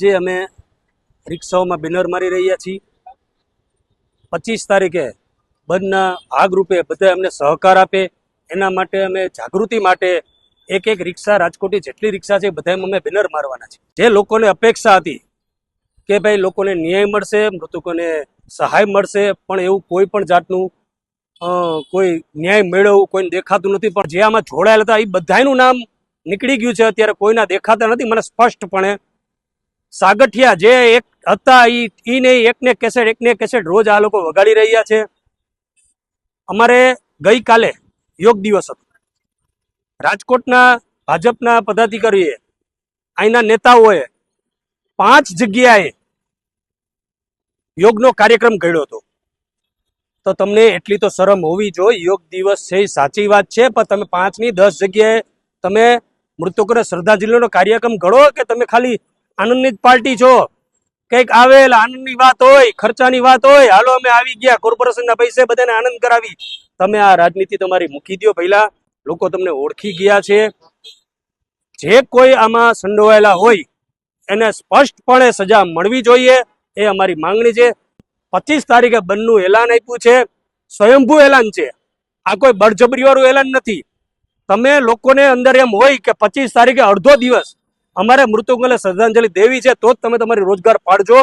આજે અમે રિક્ષાઓમાં બેનર મારી રહ્યા છીએ. પચીસ તારીખે બંધના ભાગરૂપે બધા અમને સહકાર આપે. એના માટે અમે જાગૃતિ માટે એક એક રિક્ષા રાજકોટની જેટલી રિક્ષા છે બધા અમે બેનર મારવાના છે જે લોકોને અપેક્ષા હતી કે ભાઈ લોકોને ન્યાય મળશે, મૃતકોને સહાય મળશે, પણ એવું કોઈ પણ જાતનું કોઈ ન્યાય મેળવવું કોઈને દેખાતું નથી. પણ જે આમાં જોડાયેલા હતા, એ બધાયનું નામ નીકળી ગયું છે. અત્યારે કોઈના દેખાતા નથી. મને સ્પષ્ટપણે સાગઠિયા જે એક હતા ઈ ને એકને કેસેટ એકને કેસેટ રોજ આ લોકો વગાડી રહ્યા છે. અમારે ગઈકાલે યોગ દિવસ હતો. રાજકોટના ભાજપના પદાધિકારીએ અહીંના નેતાઓએ પાંચ જગ્યાએ યોગનો કાર્યક્રમ ઘડ્યો હતો. તો તમને એટલી તો શરમ હોવી જોઈએ યોગ દિવસ છે એ સાચી વાત છે, પણ તમે પાંચની દસ જગ્યાએ તમે મૃતકોને શ્રદ્ધાંજલિનો કાર્યક્રમ ઘડો કે તમે ખાલી આનંદની પાર્ટી છો. કંઈક આવેલ, આનંદની વાત હોય, ખર્ચાની વાત હોય, હાલો અમે આવી ગયા, કોર્પોરેશનના પૈસે બધાને આનંદ કરાવી. તમે આ રાજનીતિ તમારી મૂકી દો પહેલા. લોકો તમને ઓળખી ગયા છે. જે કોઈ આમાં સંડોવાયેલા હોય, એને સ્પષ્ટપણે સજા મળવી જોઈએ, એ અમારી માંગણી છે. પચીસ તારીખે બંધનું એલાન આપ્યું છે. સ્વયંભૂ એલાન છે. આ કોઈ બળજબરીવાળું એલાન નથી. તમે લોકોને અંદર એમ હોય કે પચીસ તારીખે અડધો દિવસ અમારે મૃતકોને શ્રદ્ધાંજલિ દેવી છે, તો જ તમે તમારી રોજગાર પાડજો.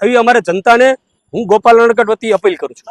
એવી અમારે જનતાને હું ગોપાલ નણકટ વતી અપીલ કરું છું.